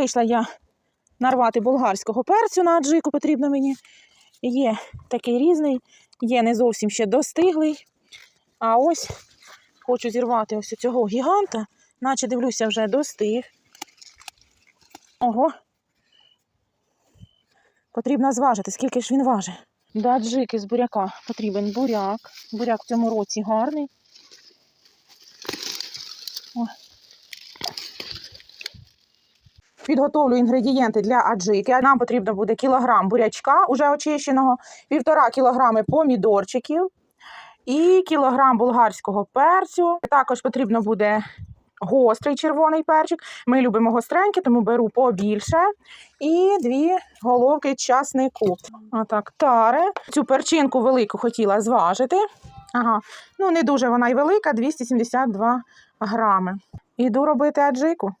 Вийшла я нарвати болгарського перцю на аджику, потрібно мені. Є такий різний, є не зовсім ще достиглий. А ось хочу зірвати ось цього гіганта, наче дивлюся, вже достиг. Ого. Потрібно зважити, скільки ж він важить. До аджики з буряка потрібен буряк. Буряк в цьому році гарний. О. Підготовлю інгредієнти для аджики. Нам потрібно буде кілограм бурячка, уже очищеного, півтора кілограми помідорчиків і кілограм болгарського перцю. Також потрібно буде гострий червоний перчик. Ми любимо гостренький, тому беру побільше. І дві головки часнику. Отак, таре. Цю перчинку велику хотіла зважити. Ага, ну не дуже вона й велика, 272 грами. Іду робити аджику.